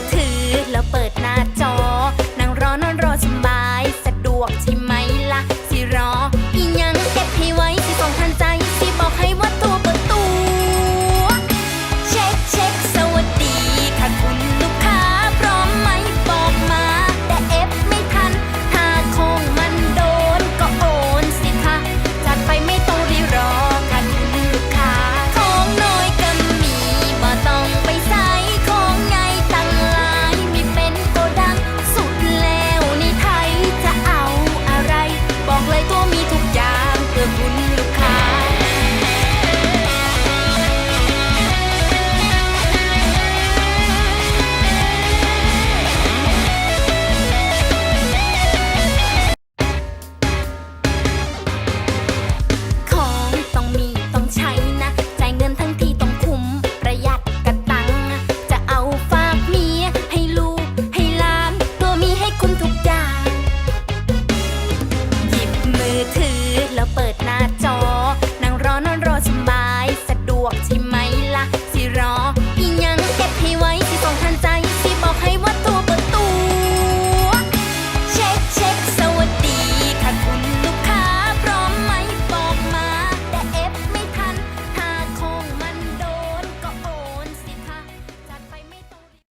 ือถือแล้วเปิดหน้าจอ นั่งรอนอนรอสบาย สะดวกใช่